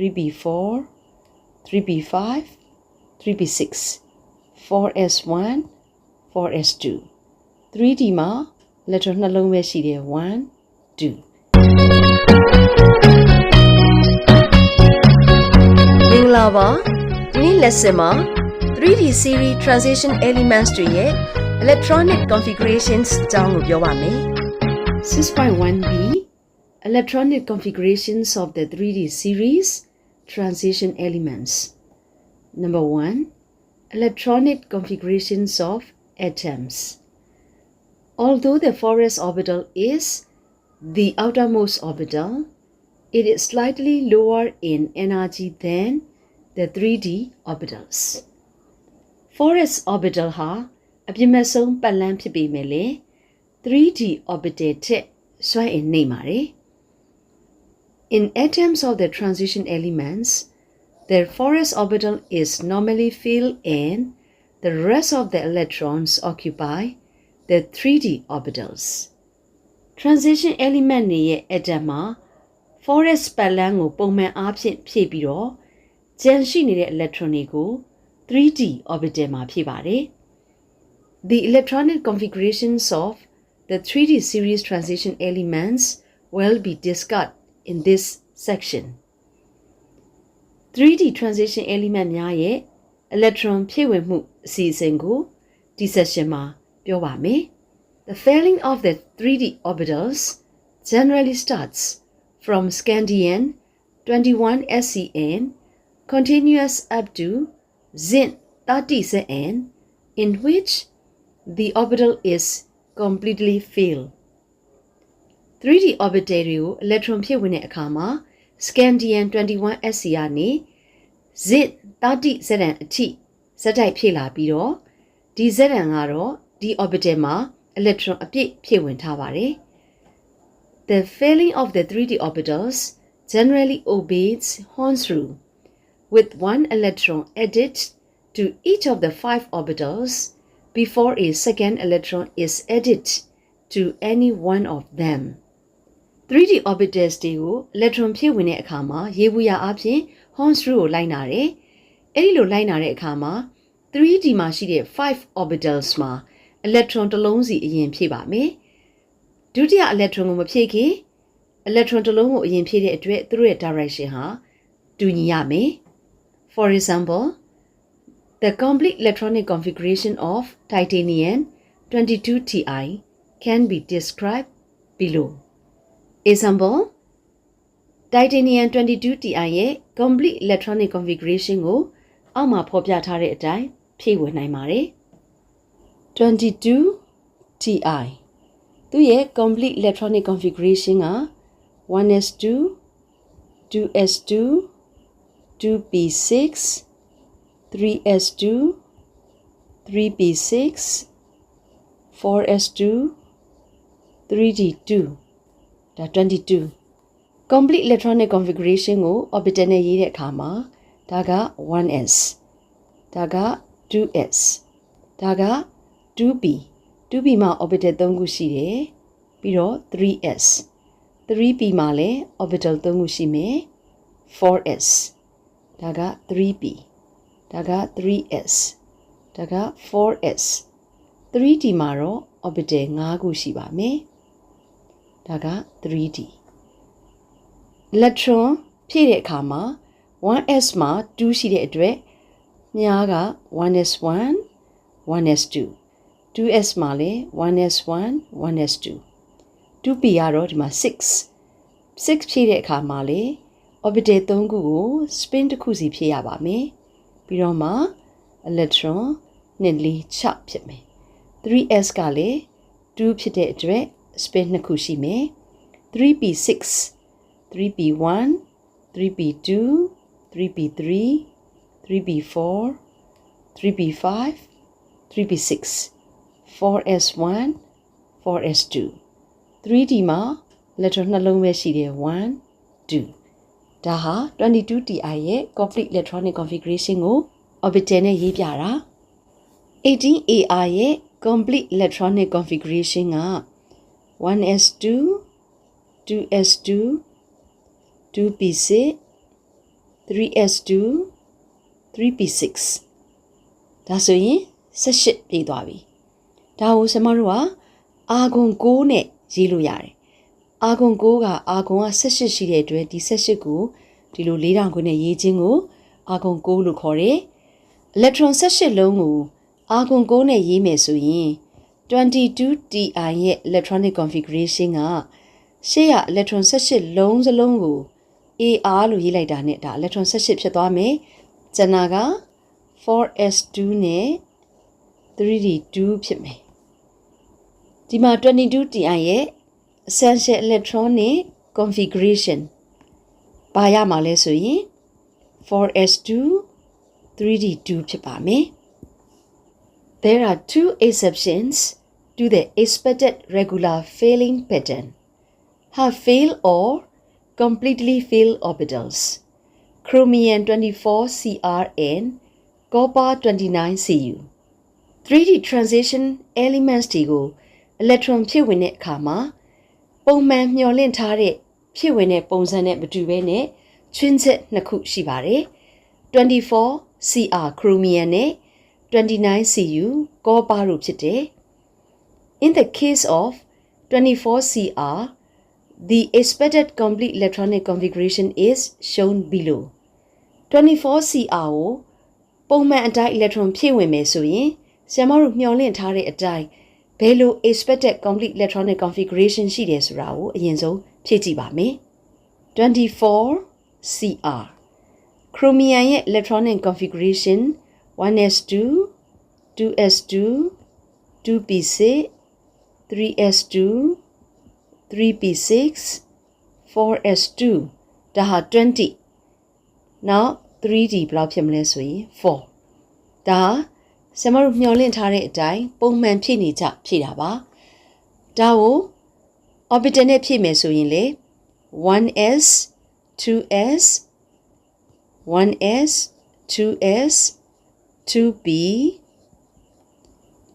3b4 3b5 3b6 4s1 4s2 3d မှာ letter နှလုံးပဲရှိတယ်1 2မင်္ဂလာပါဒီနေ့ lesson မှာ 3D series transition elements တွေရဲ့ electronic configurations အကြောင်းကိုပြောပါမယ် 6.1b Electronic configurations of the 3D series transition elements Number 1 Electronic configurations of atoms Although the 4s orbital is the outermost orbital, it is slightly lower in energy than the 3d orbitals. 4s orbital ဟာအပြစ်မဲ့ဆုံးပတ်လန်းဖြစ်ပေမဲ့လေ 3d orbital ထက်စွမ်းအင်နေပါတယ်။ In atoms of the transition elements, their 4s orbital is normally filled and the rest of the electrons occupy the 3d orbitals. transition element တွေရဲ့ atom မှာ 4s ပတ်လန်းကိုပုံမှန်အားဖြင့်ဖြည့်ပြီးတော့ကျန်ရှိနေတဲ့ electron တွေကို 3d orbital မှာဖြည့်ပါတယ်။ The electronic configurations of the 3d series transition elements will be discussed in this section. 3d transition element များရဲ့ electron ဖြည့်ဝင်မှုအစီအစဉ်ကိုဒီ section မှာပြောပါမယ်။ The failing of the 3d orbitals generally starts from scandium 21 SCN continuous up to zinc 30 Cn in which the orbital is completely filled 3D orbital တွေကို electron ဖြည့်ဝင်တဲ့အခါမှာ scandium 21 SC ကနေ zinc 30 Zn အထိဇက်တိုက်ဖြည့်လာပြီးတော့ဒီ Zn ကတော့ဒီ orbital မှာ electron အပြည့်ဖြည့်ဝင်ထားပါတယ် The failing of the 3D orbitals generally obeys Horn's rule with one electron added to each of the five orbitals before a second electron is added to any one of them. 3D orbitals တွေကို electron ဖြည့်ဝင်တဲ့အခါမှာရေဘူးရအဖြစ် Horn's rule ကိုလိုက်နာတယ်။အဲဒီလိုလိုက်နာတဲ့အခါမှာ 3D မှာရှိတဲ့5 orbitals မှာ electron တစ်လုံးစီအရင်ဖြည့်ပါမယ်။ဒုတိယ electron ကိုမဖြည့်ခင် electron တစ်လုံးကိုအရင်ဖြည့်တဲ့အတွက်သူတို့ရဲ့ direction ဟာတူညီရမယ်။ For example, the complete electronic configuration of titanium 22Ti can be described below. Example Titanium 22Ti ရဲ့ complete electronic configuration ကိုအောက်မှာဖော်ပြထားတဲ့အတိုင်းဖြည့်ဝင်နိုင်ပါတယ်။ 22Ti သူ့ရဲ့ complete electronic configuration က 1s2 2s2 2p6 3s2 3p6 4s2 3d2 ဒါ22 complete electronic configuration ကို orbital နဲ့ရေးတဲ့အခါမှာဒါက 1s ဒါက 2s ဒါက 2p 2p မှာ orbital 3ခုရှိတယ်ပြီးတော့ 3s 3p မှာလည်း orbital 3ခုရှိမယ် 4s ဒါက 3p ဒါက 3s ဒါက 4s 3d မှာတော့ orbital 5ခုရှိပါမယ် ဒါက 3d electron ဖြည့်တဲ့အခါမှာ 1s မှာ 2ရှိတဲ့အတွက်မြားက 1s1 1s2 2s မှာလည်း 1s1 1s2 2p ကတော့ဒီမှာ6 6ဖြည့်တဲ့အခါမှာလေ orbital 3ခုကို spin တစ်ခုစီဖြည့်ရပါမယ်ပြီးတော့မှ electron နှစ်လေး6ဖြစ်မယ် 3s ကလည်း2ဖြစ်တဲ့အတွက် spin နှစ်ခုရှိမယ် 3p6 3p1 3p2 3p3 3p4 3p5 3p6 4s1 4s2 3d မှာ letter နှလုံးပဲရှိတယ်1 2ဒါဟာ 22ti ရဲ့ complete electronic configuration ကို orbital နဲ့ရေးပြတာ 18ar ရဲ့ complete electronic configuration က 1s2 2s2 2p6 3s2 3p6 ဒါဆိုရင်18ပြည့်သွားပြီဒါကိုဆမတို့ကအာဂွန်6နဲ့ရေးလို့ရတယ်အာဂွန်6ကအာဂွန်က18ရှိတဲ့အတွက်ဒီ18ကိုဒီလို4000ခုနဲ့ရေးခြင်းကိုအာဂွန်6လို့ခေါ်တယ်။ electron 18လုံးကိုအာဂွန်6နဲ့ရေးမယ်ဆိုရင် 22Ti ရဲ့ electronic configuration ကရှေ့ရ electron 18လုံးစလုံးကို AR လို့ရေးလိုက်တာနဲ့ဒါ electron 18ဖြစ်သွားမယ်။ကျန်တာက 4s2 နဲ့ 3d2 ဖြစ်မယ်။ဒီမှာ 22Ti ရဲ့ essential electronic configuration ဘာရမှာလဲဆိုရင် 4s2 3d2 ဖြစ်ပါမယ် There are two exceptions to the expected regular failing pattern half fail or completely fail orbitals chromium 24cr and copper 29cu 3d transition elements တွေကို electron ဖြစ်ဝင်တဲ့အခါမှာပုံမှန်မျှော်လင့်ထားတဲ့ဖြစ်ဝင်တဲ့ပုံစံနဲ့မတူဘဲနဲ့ချွင်းချက်နှစ်ခုရှိပါတယ်24 CR chromium နဲ့29 Cu copper တို့ဖြစ်တယ် In the case of 24 CR the expected complete electronic configuration is shown below 24 CR ကိုပုံမှန်အတိုင်း electron ဖြည့်ဝင်မယ်ဆိုရင်ဆရာမတို့မျှော်လင့်ထားတဲ့အတိုင်းဘယ်လို expected complete electronic configuration ရှိတယ်ဆိုတာကိုအရင်ဆုံးဖြည့်ကြည့်ပါမယ် 24 CR chromium ရဲ့ electronic configuration 1s2 2s2 2p6 3s2 3p6 4s2 ဒါဟာ20နောက် 3d ဘယ်လောက်ဖြစ်မလဲဆိုရင်4ဒါဆမတို့မျှော်လင့်ထားတဲ့အတိုင်းပုံမှန်ဖြည့်နေကြဖြည့်တာပါဒါကို orbital နဲ့ဖြည့်မယ်ဆိုရင်လေ 1s 2s 1s 2s 2b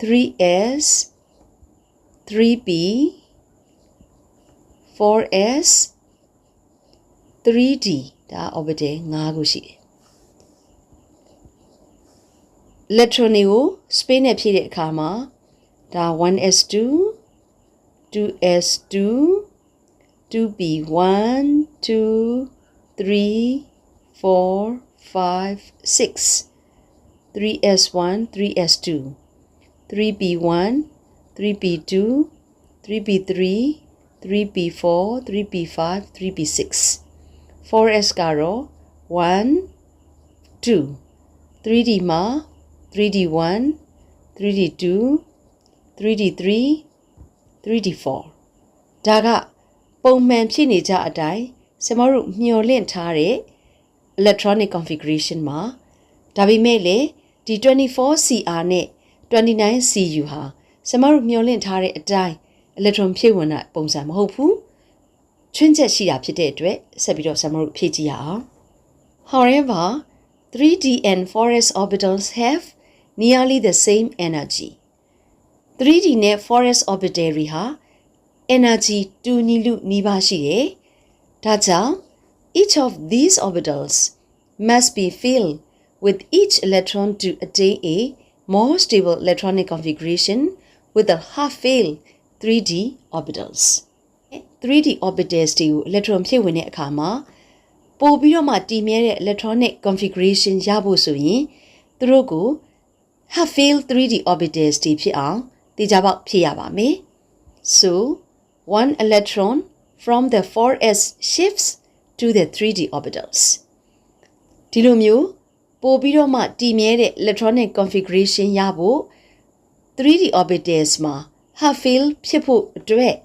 3s 3b 4s 3d ဒါ orbital 5ခုရှိတယ် electron တွေကို space နဲ့ဖြည့်တဲ့အခါမှာဒါ 1s2 2s2 2b1 2 3 4 5 6 3s1 3s2 3b1 3b2 3b3 3b4 3b5 3b6 4s ကတော့1 2 3d မှာ 3d1 3d2 3d3 3d4 ဒါကပုံမှန်ဖြစ်နေကြအတိုင်းစမတို့မျှော်လင့်ထားတဲ့ electronic configuration မှာဒါပေမဲ့လေဒီ 24CR နဲ့ 29CU ဟာ စမတို့မျှော်လင့်ထားတဲ့အတိုင်း electron ဖြည့်ဝင်တဲ့ပုံစံမဟုတ်ဘူးချွင်းချက်ရှိတာဖြစ်တဲ့အတွက်ဆက်ပြီးတော့စမတို့ဖြည့်ကြည့်ရအောင် However 3D and 4s orbitals have nearly the same energy 3D နဲ့ 4s orbital တွေဟာ energy တူညီလူနီးပါးရှိတယ်။ဒါကြောင့် each of these orbitals must be filled with each electron to attain a more stable electronic configuration with the half-filled 3d orbitals. 3d orbitals တွေကို electron ဖြည့်ဝင်တဲ့အခါမှာပို့ပြီးတော့မှတည်မြဲတဲ့ electronic configuration ရဖို့ဆိုရင်သူတို့ကို half-filled 3d orbitals တွေဖြစ်အောင်တည်ကြပေါက်ဖြည့်ရပါမယ်။ So one electron from the 4s shifts to the 3d orbitals ဒီလိုမျိုးပို့ပြီးတော့မှတည်မြဲတဲ့ electronic configuration ရဖို့ 3d orbitals မှာ half fill ဖြစ်ဖို့အတွက်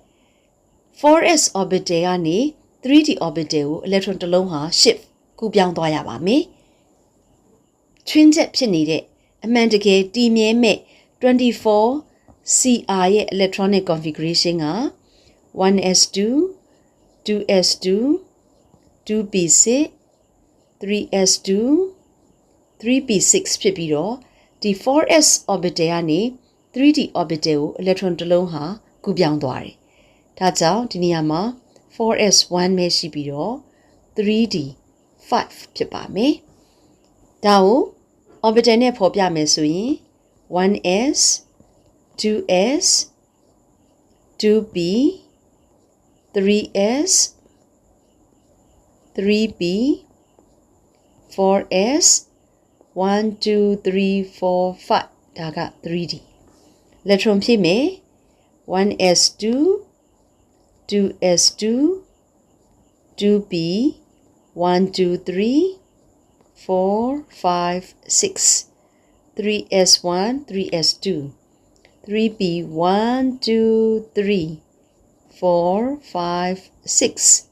4s orbital ကနေ 3d orbital ကို electron တစ်လုံးဟာ shift ကူးပြောင်းသွားရပါမယ်။ချွင်းချက်ဖြစ်နေတဲ့အမှန်တကယ်တည်မြဲမဲ့24 CR ရဲ့ electronic configuration က 1s2 2s2 2p6 3s2 3p6 ဖြစ်ပြီးတော့ဒီ 4s orbital ကနေ 3d orbital ကို electron တစ်လုံးဟာကူးပြောင်းသွားတယ်။ဒါကြောင့်ဒီနေရာမှာ 4s1 ပဲရှိပြီးတော့ 3d 5ဖြစ်ပါမယ်ဒါကို orbital နဲ့ဖော်ပြမယ်ဆိုရင် 1s 2s 2b 3s 3b 4s 1 2 3 4 5ဒါက 3d electron ဖြည့်မယ် 1s2 2s2 2b 1 2 3 4 5 6 3s1 3s2 3b 1 2 3 4 5 6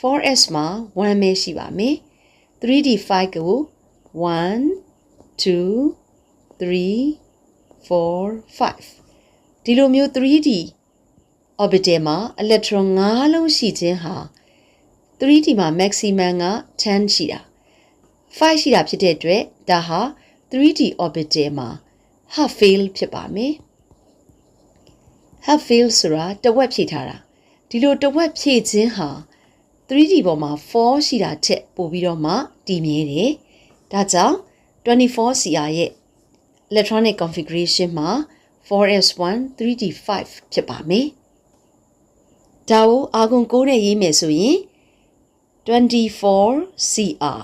4s မှာ1ပဲရှိပါမယ် 3d 5ကို1 2 3 4 5ဒီလိုမျိုး 3d orbital မှာ electron 5လုံးရှိခြင်းဟာ 3d မှာ maximum က10ရှိတာ5ရှိတာဖြစ်တဲ့အတွက်ဒါဟာ 3d orbital မှာ half fill ဖြစ်ပါမယ် half fill ဆိုတာတဝက်ဖြည့်ထားတာဒီလိုတဝက်ဖြည့်ခြင်းဟာ 3D ပေါ်မှာ4ရှိတာထက်ပိုပြီးတော့မှတည်မြဲတယ်ဒါကြောင့် 24CR ရဲ့ electronic configuration မှာ 4S1 3D5 ဖြစ်ပါမယ်ဒါကိုအာဂုံ6နဲ့ရေးမယ်ဆိုရင် 24CR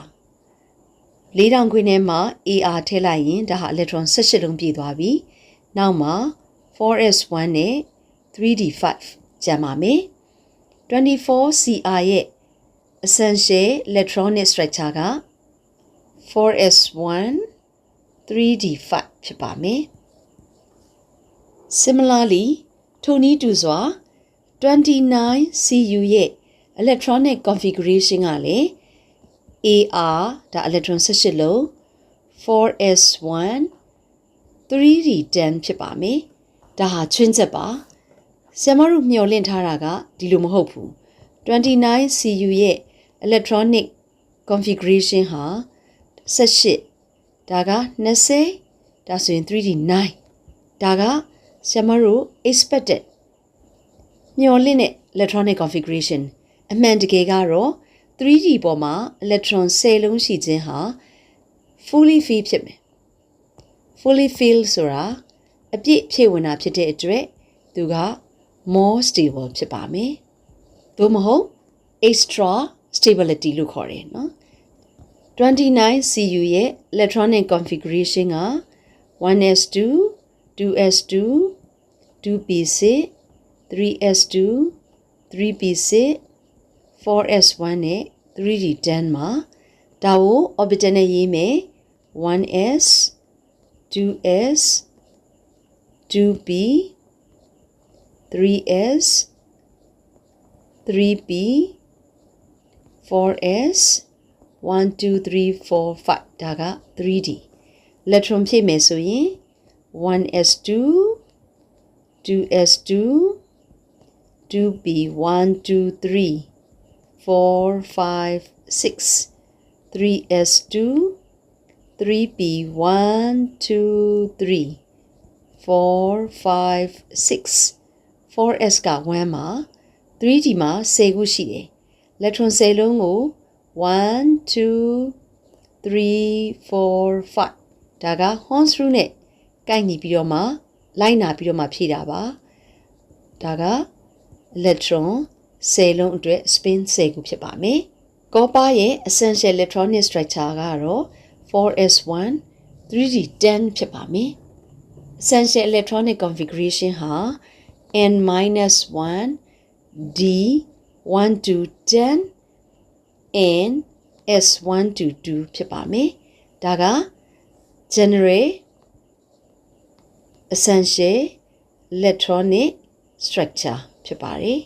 လေးတောင်ခွင်းထဲမှာ AR ထည့်လိုက်ရင်ဒါဟာ electron 18လုံးပြည့်သွားပြီနောက်မှာ 4S1 နဲ့ 3D5 ကျန်ပါမယ် 24CR ရဲ့ essential electronic structure က 4S1 3D5 ဖြစ်ပါမယ်။ Similarly ထိုနည်းတူစွာ 29CU ရဲ့ electronic configuration ကလည်း AR ဒါ electron 18လုံး 4S1 3D10 ဖြစ်ပါမယ်။ဒါဟာချွင်းချက်ပါ။ဆရာမတို့မျှော်လင့်ထားတာကဒီလိုမဟုတ်ဘူး။ 29CU ရဲ့ electronic configuration ဟာ18 ဒါက20ဒါဆိုရင် 3D 9ဒါကဆရာမတို့ expected မျှော်လင့်တဲ့ electronic configuration အမှန်တကယ်ကတော့ 3D ပေါ်မှာ electron 10လုံးရှိခြင်းဟာ fully fill ဖြစ်မယ် fully fill ဆိုတာအပြည့်ဖြည့်ဝင်တာဖြစ်တဲ့အတွက်သူက more stable ဖြစ်ပါမယ်သို့မဟုတ် extra stability လို့ခေါ်တယ်နော် 29CU ရဲ့ electronic configuration က 1s2 2s2 2p6 3s2 3p6 4s1 နဲ့ 3d10 မှာဒါကို orbital နဲ့ရေးမယ် 1s 2s 2p 3s 3p 4s 1 2 3 4 5ဒါက 3D electron ဖြည့်မယ်ဆိုရင် 1s2 2s2 2b 1 2 3 4 5 6 3s2 3b 1 2 3 4 5 6 4s က1မှာ 3d မှာ10ခုရှိတယ် electron 10လုံးကို 1 2 3 4 5ဒါက horn screw နဲ့ကိုက်ညီပြီးတော့မှလိုက်နာပြီးတော့မှဖြည့်တာပါဒါက electron 10လုံးအတွက် spin 10ခုဖြစ်ပါမယ် copper ရဲ့ essential electronic structure ကတော့ 4s1 3d10 ဖြစ်ပါမယ် essential electronic configuration ဟာ n-1 d 1 to 10 n s1 to 2ဖြစ်ပါမယ်ဒါက general essential electronic structure ဖြစ်ပါတယ်